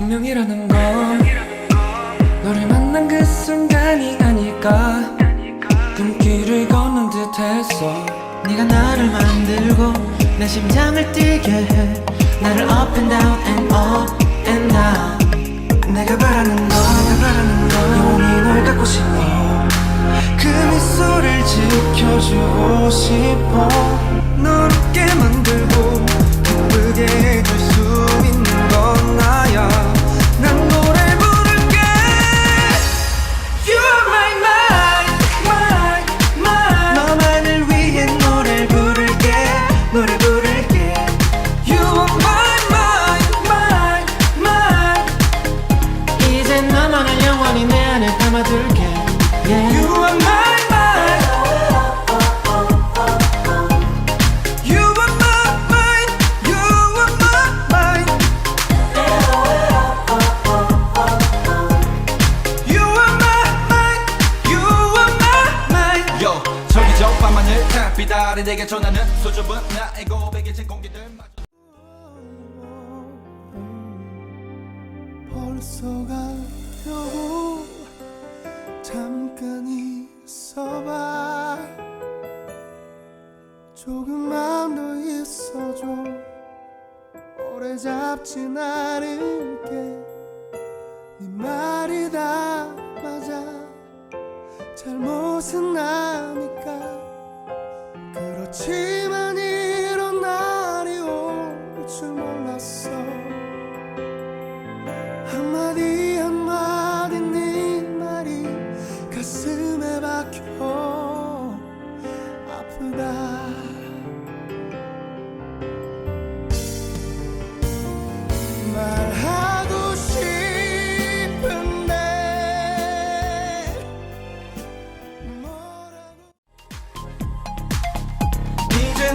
운명이라는 건 너를 만난 그 순간이 아닐까? 눈길을 걷는 듯 했어 네가 나를 만들고 내 심장을 뛰게 해. 나를 up and down and up and down. 내가 바라는 건 영원히 널 갖고 싶어. 그 미소를 지켜주고 싶어. 널 웃게 만들 담아둘게 yeah. You are my mind You are my mind You are my mind You are my mind, you are my mind. Yo, 저기 저 밤하늘 달빛 아래 내게 전하는 수줍은 나의 고백의 제 공기들 벌써 가 조금만 더 있어줘. 오래 잡진 않을게. 네 말이 다 맞아. 잘못은 아니까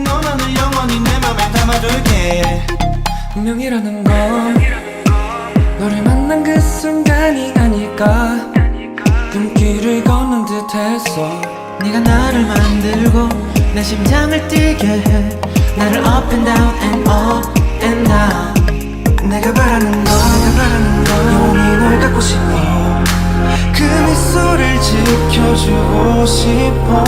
너만을 영원히 내 맘에 담아둘게. 운명이라는 건 너를 만난 그 순간이 아닐까. 눈길을 걷는 듯 했어 네가 나를 만들고 내 심장을 뛰게 해. 나를 up and down and up and down. 내가 바라는 건 영원히 널 갖고 싶어. 그 미소를 지켜주고 싶어